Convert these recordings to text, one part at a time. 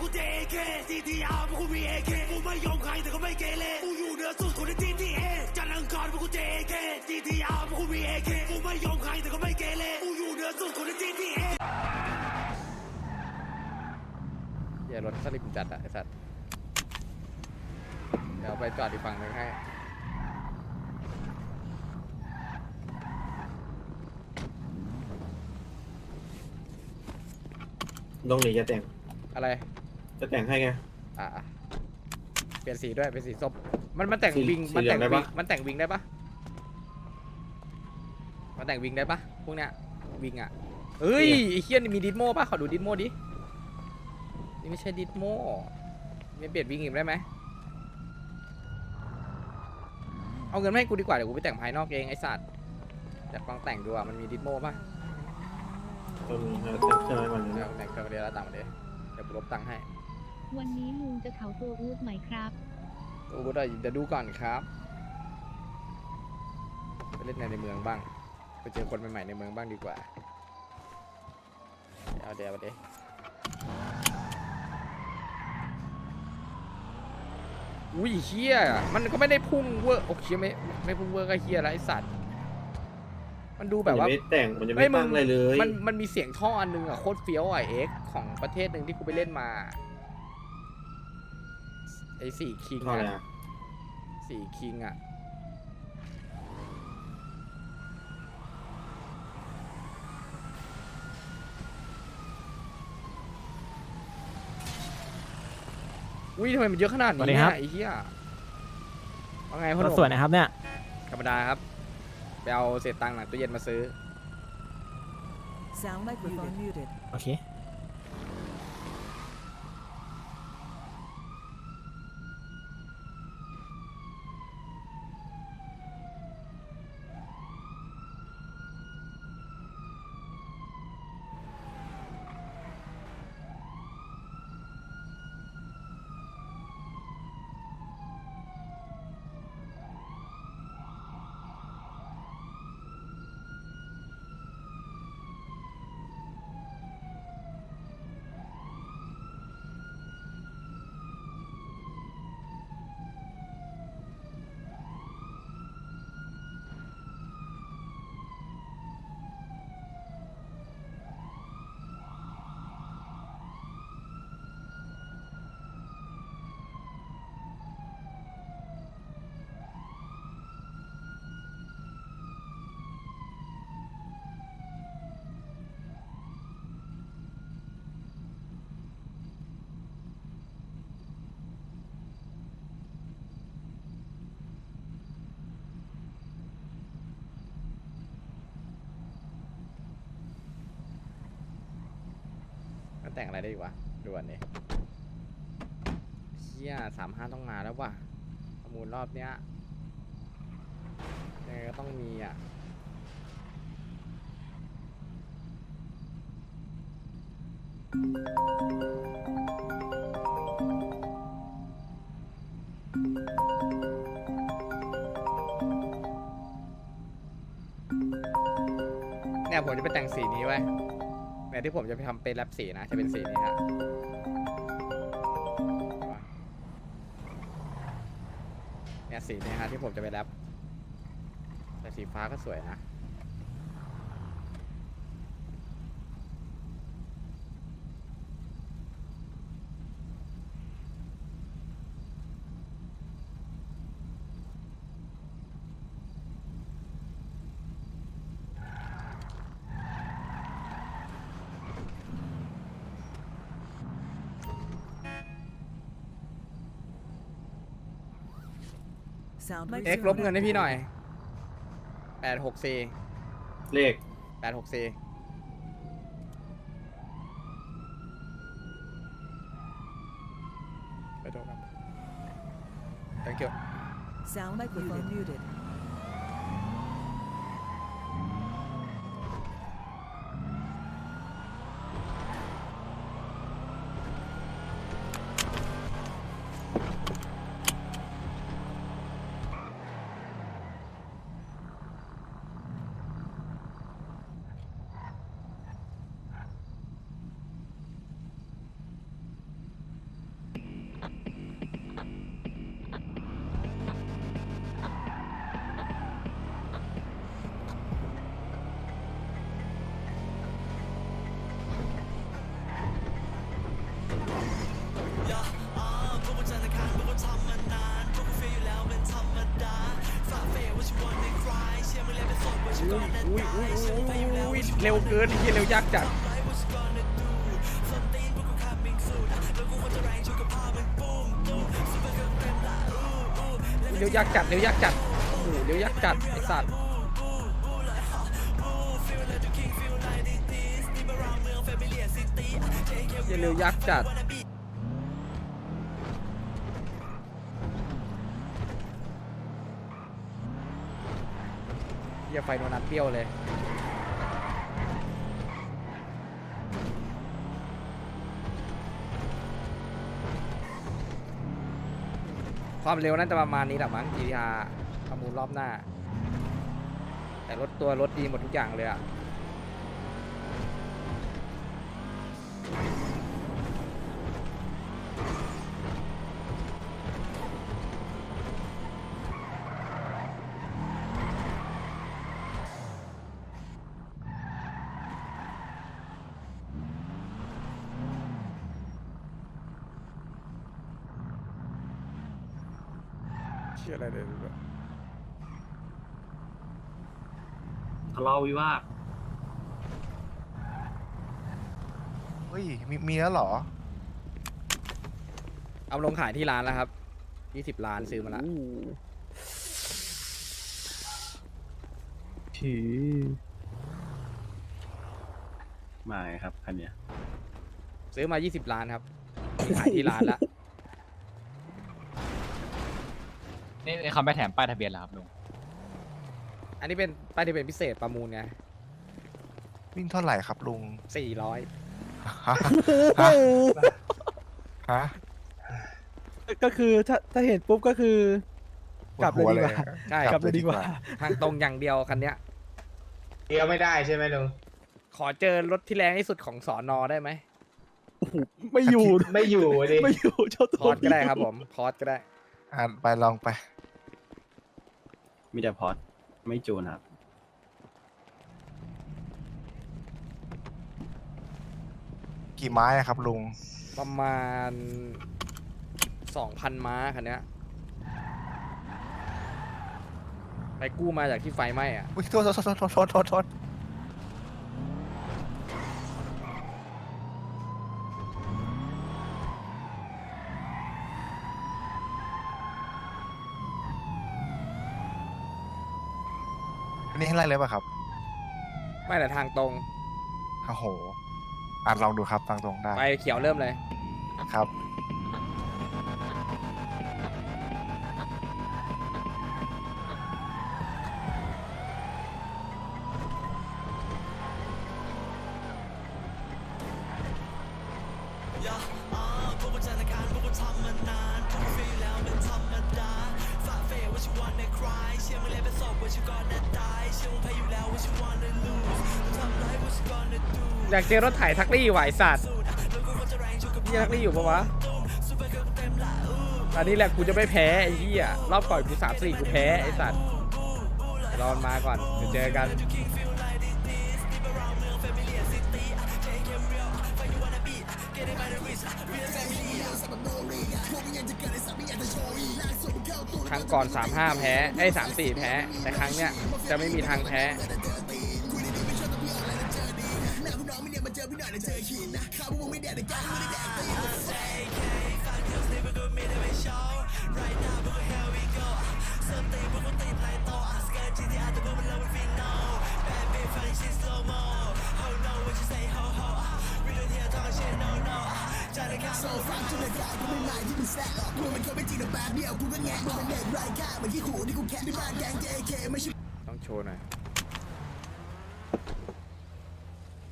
กูเจเคซีทีอาร์พวกกูมีเอเคกูไม่ยอมใครแต่ก็ไม่เกเรกูอยู่เหนือสุดคนในทีทีเอจันทร์อังคารพวกกูเจเคซีทีอาร์พวกกูมีเอเคกูไม่ยอมใครแต่ก็ไม่เกเรกูอยู่เหนือสุดคนในทีทีเออย่ารถสลิมจัดอะไอสัตว์เดี๋ยวไปจอดอีกฝั่งหนึ่งให้ ลงหนีจะแต่งอะไร จะแต่งให้ไง อะอะเปลี่ยนสีด้วยเป็นสีส้มมันมันแต่งสีวิงสีมันเหลืแต่องงได้วิงปะ มันแต่งวิงได้ปะมันแต่งวิงได้ปะพวกเนี้ยวิงอะเอ้ยไอ้เฮียนี่มีดิสโมปะขอดูดิสโมดินี่ไม่ใช่ดิสโมมีเปลี่ยนวิงอีกได้ไหมเอาเงินมาให้กูดีกว่าเดี๋ยวกูไปแต่งภายนอกเองไอ้สัตว์แต่ลองแต่งดูอะมันมีดิสโมปะตรงนี้เราแต่งเครื่องไว้ก่อนเลยเดี๋ยวนะแต่งเครื่องเดียวแล้วตังค์มาเดี๋ยวเดี๋ยวกูลบตังค์ให้ วันนี้ลุงจะเขาตัวอูดไหมครับโอ้โหเดี๋ยวดูก่อนครับไปเล่นในในเมืองบ้าง ไปเจอคนใหม่ๆในเมืองบ้างดีกว่า เอาเดี๋ยวเอาเดี๋ยวอุ้ยเฮียมันก็ไม่ได้พุ่งเวอร์โอ้เฮียไม่ไม่พุ่งเวอร์ก็เฮียแล้วไอสัตว์ มันดูแบบว่ามันยังไม่แต่งมันยังเฮ้ไม่ยมึงตั้งอะไรเลย มันมันมีเสียงท่ออันหนึงอะโคตรเฟี้ยวอะเอ็กของประเทศหนึ่งที่กูไปเล่นมา ไอสี่คิงเท่าไหร่อะอะสี่คิงอะอุ้ยทำไมมันเยอะขนาดสวันี้สดีเนี่ครับยไอ้เหี้ยว่าไงพ่อหรถนุ่มสวยนะครับเนี่ย ธรรมดาครับไปเอาเศษตังค์หลังตู้เย็นมาซื้อ Sound microphone muted. โอเค มันแต่งอะไรได้อีกวะด่วนเลยเชี่ยสามห้าต้องมาแล้วว่ะประมูลรอบเนี้ยยังไงก็ต้องมีอะเนี่ยผมจะไปแต่งสีนี้ไว้ เนี่ยที่ผมจะไปทำเป็นแรปสีนะจะเป็นสีนี้ฮะเนี่ยสีนี้ฮะที่ผมจะไปแรปแต่สีฟ้าก็สวยนะ Sound เอ็ก microphone ลบเงินให้พี่หน่อยแปดหกสี่เลขแปดหกสี่ไปดูครับ thank you Sound microphone muted. เร็วเกินไอ้เหี้ยเร็วยากจัดเร็วยากจัดเร็วยากจัดโอ้โหเร็วยากจัดไอ้สัตว์เร็วยากจัด เหี้ยไฟโดนัทเปรี้ยวเลย ความเร็วน่าจะประมาณนี้แหละมั้ง GTR ประมูลรอบหน้า แต่รถตัวรถดีหมดทุกอย่างเลยอะ ชื่ออะไรเลยรู้ปะทะเลาะวิวาทเฮ้ยมีมีแล้วเหรอ เอาลงขายที่ร้านแล้วครับ20ล้านซื้อมาละถือมาไงครับคันเนี้ยซื้อมา20ล้านครับมีขายที่ร้านละ นี่เขาไม่แถมป้ายทะเบียนแล้วครับลุงอันนี้เป็นป้ายที่เป็นพิเศษประมูลไงวิ่งเท่าไหร่ครับลุง400ฮะฮะฮะก็คือถ้าถ้าเห็นปุ๊บก็คือกลับเลยดีกว่าใช่กลับเลยดีกว่า ทางตรงอย่างเดียวคันเนี้ยเดียวไม่ได้ใช่ไหมลุงขอเจอรถที่แรงที่สุดของสอนอได้ไหมไม่อยู่ไม่อยู่ดิไม่อยู่เจ้าคตัวอร์สก็ได้ครับผมคอร์สก็ได้ อ่านไปลองไป มีแต่พอร์ตไม่จูนครับกี่ไม้อะครับลุง ประมาณ2,000ม้าคันเนี้ยไปกู้มาจากที่ไฟไหม้อะอุ้ยโทษโทษโทษโทษโทษโทษ อันนี้ให้ไล่เลยป่ะครับไม่แต่ทางตรง โอ้โหอ่านลองดูครับทางตรงได้ไปเขียวเริ่มเลย ครับ อยากเจอรถไถทักลี่ไหวะไอ้สัตว์นี่ทักลี่อยู่ปะวะอันนี้แหละกูจะไม่แพ้ไอ้เหี้ยรอบก่อนกูสามสี่กูแพ้ไอ้สัตว์เดี๋ยวรอมันมาก่อนเดี๋ยวเจอกัน ก่อน 3-5 แพ้ไอ้ย3-4 แพ้ แต่ครั้งเนี้ยจะไม่มีทางแพ้ ต้องโชว์หน่อย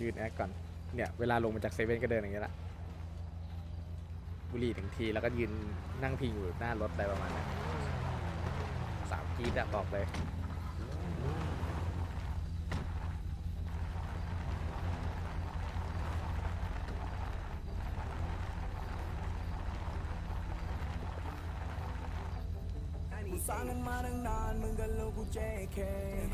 ยืนแอคก่อน เนี่ย เวลาลงมาจากเซเว่นก็เดินอย่างเงี้ยละบุหรี่ถึงทีแล้วก็ยืนนั่งพิงอยู่หน้ารถอะไรประมาณนั้นสามกรีดอะบอกเลย สร้างกันมาตั้งนานมึงกับลูกกู JK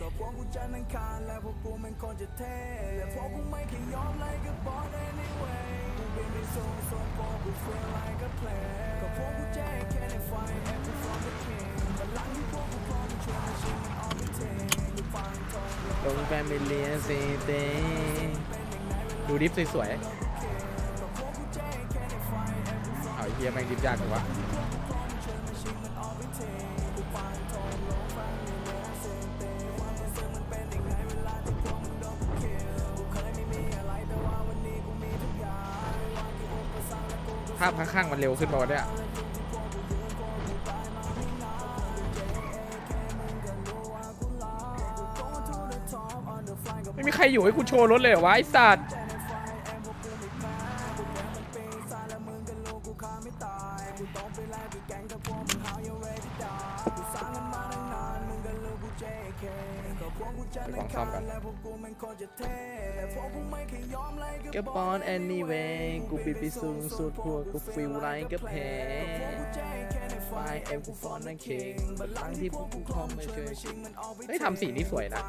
ก็พวกกูจันทร์อังคารและพวกกูมันคนจะเท่และพวกกูไม่เคยยอมเลยกับบอล anyway กูเป็นในโซนโซนพวกกู feel like a player ก็พวกกู JK ในไฟ every from the king บัลลังก์ที่พวกกูพร้อมช่วยมาชิงมัน all the team ลงแฟมิเลียเซเตดูดิฟสวยๆเอาเฮียแม่งดิฟยากกว่า ภาพข้างๆมันเร็วขึ้นป่าวะเนี่ยไม่มีใครอยู่ให้กูโชว์รถเลยเหรอวะไอ้สัตว์ ไปกองซ่อมกัน ก็ปอนแอนนี่เวงกูปิดไปสูงสุดพวกกูฟิลไลค์ก็แพ้ไฟเอ็มกูฟอนนั่งเคิงบัลลังที่พวกกูคอมไม่เคยชิงเฮ้ยทำสีนี้สวยนะ